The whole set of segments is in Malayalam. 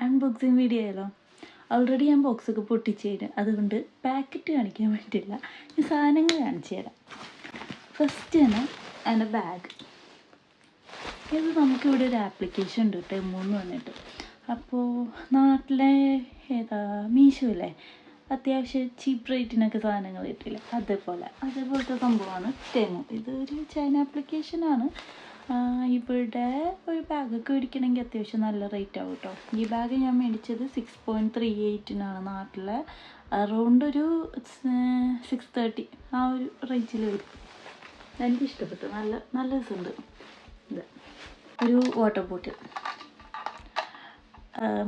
അൺബോക്സിങ് വീഡിയോ ആയാലോ ഓൾറെഡി ഞാൻ ബോക്സൊക്കെ പൊട്ടിച്ച് തരും അതുകൊണ്ട് പാക്കറ്റ് കാണിക്കാൻ പറ്റില്ല ഈ സാധനങ്ങൾ കാണിച്ചു തരാം. ഫസ്റ്റ് തന്നെ എന്റെ ബാഗ് ഇത് നമുക്കിവിടെ ഒരു ആപ്ലിക്കേഷൻ ഉണ്ട് കേട്ടോ. മൂന്ന് വന്നിട്ട്. അപ്പോൾ നാട്ടിലെ ഏതാ മീഷോ അല്ലേ? അത്യാവശ്യം ചീപ്പ് റേറ്റിനൊക്കെ സാധനങ്ങൾ കിട്ടില്ല അതേപോലെ. അതേപോലത്തെ സംഭവമാണ് ടെമു ഇതൊരു ചൈന ആപ്ലിക്കേഷനാണ് ഇവിടെ ഒരു ബാഗൊക്കെ മേടിക്കണമെങ്കിൽ അത്യാവശ്യം നല്ല റേറ്റ് ആവും കേട്ടോ ഈ ബാഗ് ഞാൻ മേടിച്ചത് സിക്സ് പോയിന്റ് ത്രീ എയ്റ്റിനാണ് നാട്ടിലെ. അറൗണ്ട് ഒരു സിക്സ് തേർട്ടി ആ ഒരു റേഞ്ചിൽ വരും. എനിക്ക് ഇഷ്ടപ്പെട്ടു. നല്ല നല്ല രസമുണ്ട്. ഇത്. ഒരു വാട്ടർ ബോട്ടിൽ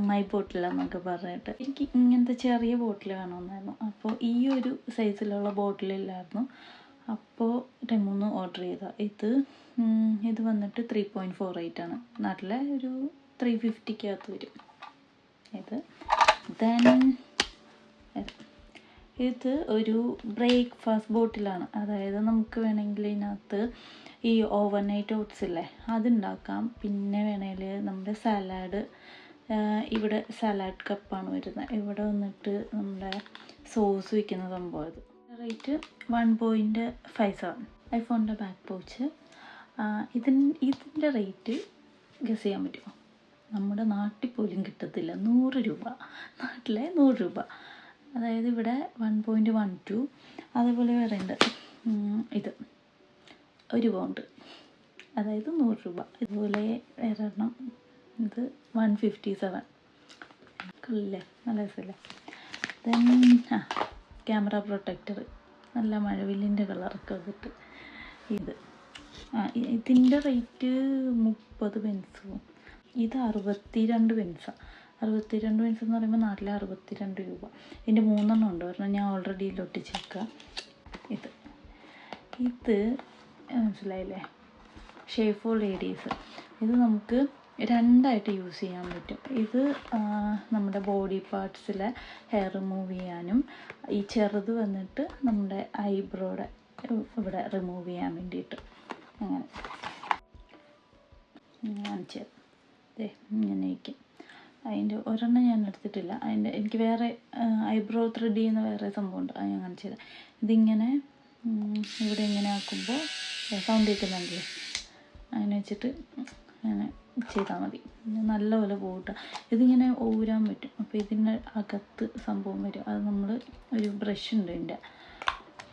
മൈ ബോട്ടിലെന്നൊക്കെ പറഞ്ഞിട്ട്. എനിക്ക് ഇങ്ങനത്തെ ചെറിയ ബോട്ടിൽ വേണമെന്നായിരുന്നു. അപ്പോൾ ഈ ഒരു സൈസിലുള്ള ബോട്ടിലില്ലായിരുന്നു അപ്പോൾ ടെമൂന്ന് ഓർഡർ ചെയ്ത. ഇത് ഇത് വന്നിട്ട് ത്രീ പോയിന്റ് ഫോർ എയ്റ്റ് ആണ്. നാട്ടിലെ ഒരു ത്രീ ഫിഫ്റ്റിക്കകത്ത് വരും. ഇത് ദെൻ ഇത് ഒരു ബ്രേക്ക്ഫാസ്റ്റ് ബോട്ടിലാണ് അതായത് നമുക്ക് വേണമെങ്കിൽ ഇതിനകത്ത് ഈ ഓവർ നൈറ്റ് ഓട്സ് ഇല്ലേ അതുണ്ടാക്കാം. പിന്നെ വേണമെങ്കിൽ നമ്മുടെ സലാഡ് ഇവിടെ സലാഡ് കപ്പാണ് വരുന്നത്. ഇവിടെ വന്നിട്ട് നമ്മുടെ സോസ് വയ്ക്കുന്ന സംഭവം ഇത്. Rate one point five seven. ഐഫോണിന്റെ back pouch. ഇതിന് ഇതിന്റെ റേറ്റ് ഗസ് ചെയ്യാൻ പറ്റുമോ? നമ്മുടെ നാട്ടിൽ പോലും കിട്ടത്തില്ല. നൂറ് രൂപ. നാട്ടിലെ നൂറ് രൂപ. അതായത് ഇവിടെ വൺ പോയിന്റ് വൺ ടു. അതേപോലെ വേറെ ഉണ്ട് ഇത്. ഒരു പൗണ്ട്. അതായത് നൂറ് രൂപ. ഇതുപോലെ വേറെ എണ്ണം ഇത് വൺ ഫിഫ്റ്റി സെവൻ. കളില്ലേ നല്ല രസമല്ലേ? ദെൻ ആ. Camera protector. നല്ല മഴവില്ലിന്റെ കളറൊക്കെ വന്നിട്ട്. ഇത്. ആ ഇതിന്റെ റേറ്റ് മുപ്പത് പെൻസും. ഇത് അറുപത്തി രണ്ട് പെൻസാണ് അറുപത്തി രണ്ട് പെൻസ് എന്ന് പറയുമ്പോൾ നാട്ടിൽ അറുപത്തി രണ്ട് രൂപ. ഇതിന്റെ മൂന്നെണ്ണം ഉണ്ട്. ഒരെണ്ണം ഞാൻ ഓൾറെഡി ഒട്ടിച്ചേക്കുക ഇത്. ഇത് മനസ്സിലായില്ലേ? ഫോർ ലേഡീസ് ഇത് നമുക്ക് രണ്ടായിട്ട് യൂസ് ചെയ്യാൻ പറ്റും. ഇത് നമ്മുടെ ബോഡി പാർട്സിലെ ഹെയർ റിമൂവ് ചെയ്യാനും ഈ ചെറുത് വന്നിട്ട് നമ്മുടെ ഐബ്രോയുടെ ഇവിടെ റിമൂവ് ചെയ്യാൻ വേണ്ടിയിട്ട്. അങ്ങനെ. കാണിച്ചത് ദേ ഇങ്ങനെ ഇരിക്കും. അതിന്റെ ഒരെണ്ണം ഞാൻ എടുത്തിട്ടില്ല. അതിന്റെ എനിക്ക് വേറെ ഐബ്രോ ത്രെഡ് ചെയ്യുന്ന വേറെ സംഭവമുണ്ട്. അത് ഞാൻ കാണിച്ചത് ഇതിങ്ങനെ ഇവിടെ ഇങ്ങനെ ആക്കുമ്പോൾ സൗണ്ട് കേൾക്കുന്നുണ്ടല്ലേ? അങ്ങനെ വെച്ചിട്ട് അങ്ങനെ ചെയ്താൽ മതി. നല്ലപോലെ പോകട്ടെ ഇതിങ്ങനെ ഊരാൻ പറ്റും. അപ്പോൾ ഇതിന്റെ അകത്ത് സംഭവം വരും. അത് നമ്മൾ ഒരു ബ്രഷ് ഉണ്ട് ഇതിന്റെ.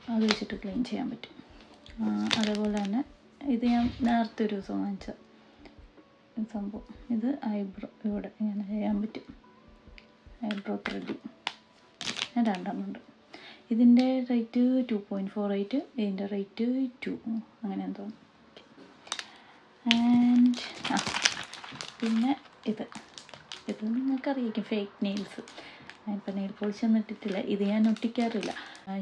അത് വെച്ചിട്ട് ക്ലീൻ ചെയ്യാൻ പറ്റും. അതേപോലെ തന്നെ ഇത് ഞാൻ നേരത്തെ ഒരു ദിവസം വാങ്ങിച്ച സംഭവം. ഇത് ഐബ്രോ ഇവിടെ ഇങ്ങനെ ചെയ്യാൻ പറ്റും. ഐബ്രോ ത്രെഡി ഞാൻ രണ്ടെണ്ണമുണ്ട് ഇതിന്റെ rate two point four eight ഇതിന്റെ റേറ്റ് ടു അങ്ങനെ എന്തോ. ആൻഡ് പിന്നെ ഇത്. ഇത് നിങ്ങൾക്കറിയാം ഫേക്ക് നെയിൽസ് ഞാനിപ്പോൾ നെയിൽ പോളിഷ് ഒന്നും ഇട്ടിട്ടില്ല. ഇത് ഞാൻ ഒട്ടിക്കാറില്ല.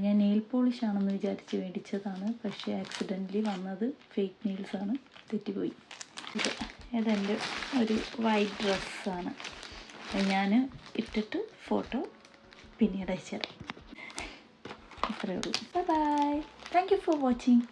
ഞാൻ നെയിൽ പോളിഷ് ആണെന്ന് വിചാരിച്ച് മേടിച്ചതാണ്. പക്ഷേ ആക്സിഡന്റലി വന്നത് ഫേക്ക് നെയിൽസ് നെയിൽസാണ് തെറ്റിപ്പോയി. ഇത് ഇതെന്റെ ഒരു വൈറ്റ് ഡ്രസ്സാണ് ഞാൻ ഇട്ടിട്ട് ഫോട്ടോ പിന്നീട് അയച്ചു തരാം ഇത്രയേ ഉള്ളൂ. Bye bye thank you for watching